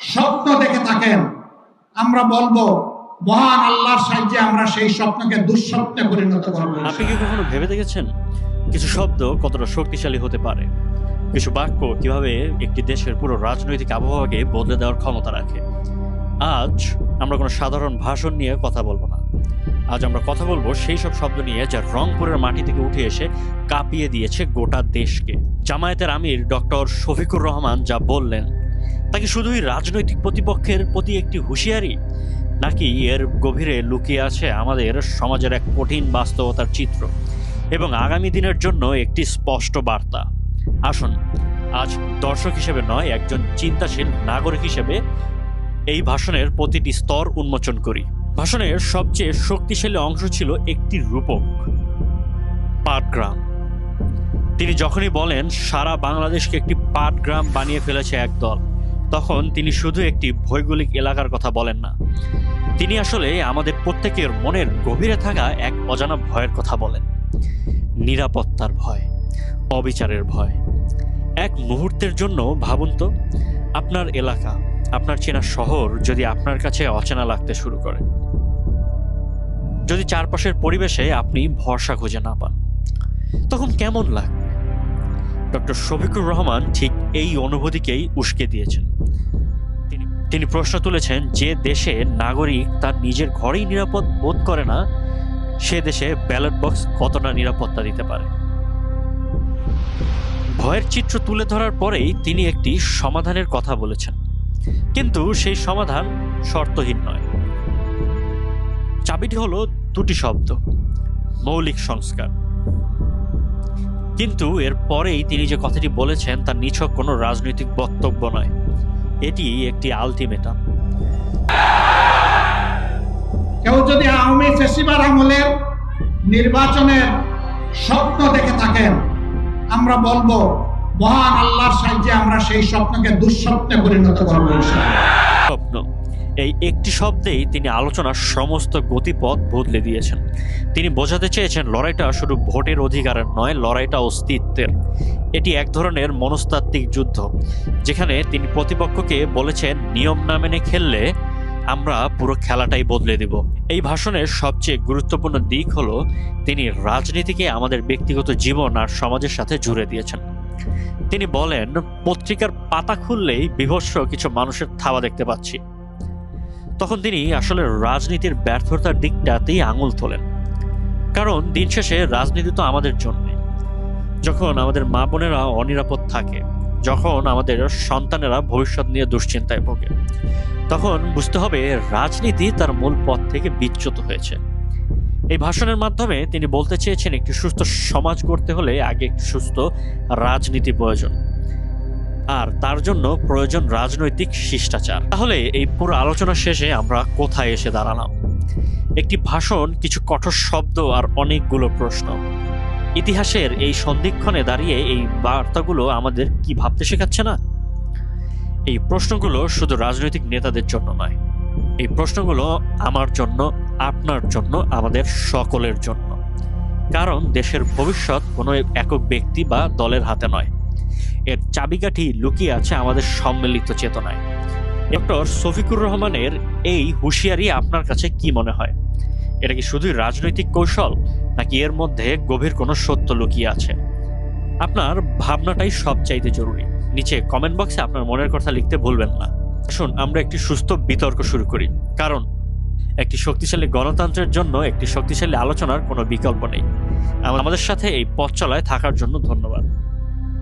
স্বপ্ন দেখে থাকেন। আমরা বলব, মহান আল্লাহর সাহায্যে আমরা সেই স্বপ্নকে দুঃস্বপ্নে পরিণত করব। আপনি কি কখনো ভেবে দেখেছেন? কিছু শব্দ কতটা শক্তিশালী হতে পারে? কিছু বাক্য কীভাবে একটি দেশের পুরো রাজনৈতিক আবহাওয়াকে বদলে দেওয়ার ক্ষমতা রাখে? আজ আমরা কোনো সাধারণ ভাষণ নিয়ে কথা বলব না। আজ আমরা কথা বলব সেই সব শব্দ নিয়ে যা রংপুরের মাটি থেকে উঠে এসে কাঁপিয়ে দিয়েছে গোটা দেশকে। জামায়াতের আমির ডক্টর শফিকুর রহমান যা বললেন তাকে শুধুই রাজনৈতিক প্রতিপক্ষের প্রতি একটি হুঁশিয়ারি? নাকি এর গভীরে লুকিয়ে আছে আমাদের সমাজের এক কঠিন বাস্তবতার চিত্র? এবং আগামী দিনের জন্য একটি স্পষ্ট বার্তা। আসুন, আজ দর্শক হিসেবে নয়, একজন চিন্তাশীল নাগরিক হিসেবে এই ভাষণের প্রতিটি স্তর উন্মোচন করি। ভাষণের সবচেয়ে শক্তিশালী অংশ ছিল একটি রূপক, পাটগ্রাম। তিনি যখনই বলেন, সারা বাংলাদেশকে একটি পাটগ্রাম বানিয়ে ফেলেছে একদল তখন তিনি শুধু একটি ভৌগোলিক এলাকার কথা বলেন না। তিনি আসলে আমাদের প্রত্যেকের মনের গভীরে থাকা এক অজানা ভয়ের কথা বলেন। নিরাপত্তার ভয়, অবিচারের ভয়। এক মুহূর্তের জন্য ভাবুন তো, আপনার এলাকা, আপনার চেনা শহর যদি আপনার কাছে অচেনা লাগতে শুরু করে। যদি চারপাশের পরিবেশে আপনি ভরসা খুঁজে না পান, তখন কেমন লাগবে? ডক্টর শফিকুর রহমান ঠিক এই অনুভূতিকেই উস্কে দিয়েছেন। তিনি প্রশ্ন তুলেছেন যে দেশে নাগরিক তার নিজের ঘরেই নিরাপদ বোধ করে না, সে দেশে ব্যালট বক্স কতটা নিরাপত্তা দিতে পারে? ভয়ের চিত্র তুলে ধরার পরেই তিনি একটি সমাধানের কথা বলেছেন। কিন্তু সেই সমাধান শর্তহীন নয়। চাবিটি হলো দুটি শব্দ, মৌলিক সংস্কার। কিন্তু এর পরেই তিনি যে কথাটি বলেছেন তার নিছক কোনো রাজনৈতিক বক্তব্য নয়। এটি একটি আলটিমেটাম। কেউ যদি আওয়ামী ফেসিবার আমলের নির্বাচনের স্বপ্ন দেখে থাকেন, আমরা বলব, মহান আল্লাহর সাহায্যে আমরা সেই স্বপ্নকে দুঃস্বপ্নে পরিণত করব এই একটি শব্দেই তিনি আলোচনার সমস্ত গতিপথ বদলে দিয়েছেন। তিনি বোঝাতে চেয়েছেন, লড়াইটা শুধু ভোটের অধিকারের নয়, লড়াইটা অস্তিত্বের। এটি এক ধরনের মনস্তাত্ত্বিক যুদ্ধ, যেখানে তিনি প্রতিপক্ষকে বলেছেন, নিয়ম না মেনে খেললে আমরা পুরো খেলাটাই বদলে দেব। এই ভাষণের সবচেয়ে গুরুত্বপূর্ণ দিক হলো, তিনি রাজনীতিকে আমাদের ব্যক্তিগত জীবন আর সমাজের সাথে জুড়ে দিয়েছেন। তিনি বলেন, পত্রিকার পাতা খুললেই বিভৎস কিছু মানুষের থাবা দেখতে পাচ্ছি। তখন তিনি আসলে রাজনীতির ব্যর্থতার দিকটাতেই আঙুল তোলেন। কারণ দিন শেষে রাজনীতি তো আমাদের জন্য। যখন আমাদের মা বোনেরা অনিরাপদ থাকে, যখন আমাদের সন্তানেরা ভবিষ্যৎ নিয়ে দুশ্চিন্তায় ভোগে, তখন বুঝতে হবে রাজনীতি তার মূল পথ থেকে বিচ্যুত হয়েছে। এই ভাষণের মাধ্যমে তিনি বলতে চেয়েছেন, একটি সুস্থ সমাজ করতে হলে আগে একটি সুস্থ রাজনীতি প্রয়োজন। আর তার জন্য প্রয়োজন রাজনৈতিক শিষ্টাচার। তাহলে এই পুরো আলোচনা শেষে আমরা কোথায় এসে দাঁড়ালাম? একটি ভাষণ, কিছু কঠোর শব্দ আর অনেকগুলো প্রশ্ন। ইতিহাসের এই সন্ধিক্ষণে দাঁড়িয়ে এই বার্তাগুলো আমাদের কি ভাবতে শেখাচ্ছে না? এই প্রশ্নগুলো শুধু রাজনৈতিক নেতাদের জন্য নয়। এই প্রশ্নগুলো আমার জন্য, আপনার জন্য, আমাদের সকলের জন্য। কারণ দেশের ভবিষ্যৎ কোনো একক ব্যক্তি বা দলের হাতে নয়। এর চাবিকাঠি লুকিয়ে আছে আমাদের সম্মিলিত চেতনায়। ডক্টর শফিকুর রহমানের এই হুঁশিয়ারি আপনার কাছে কি মনে হয়? এটা কি শুধুই রাজনৈতিক কৌশল, নাকি এর মধ্যে গভীর কোনো সত্য লুকিয়ে আছে? আপনার ভাবনাটাই সবচাইতে জরুরি। নিচে কমেন্ট বক্সে আপনার মনের কথা লিখতে ভুলবেন না। আসুন, আমরা একটি সুস্থ বিতর্ক শুরু করি। কারণ, একটি শক্তিশালী গণতন্ত্রের জন্য একটি শক্তিশালী আলোচনার কোনো বিকল্প নেই। আমাদের সাথে এই পথ চলায় থাকার জন্য ধন্যবাদ।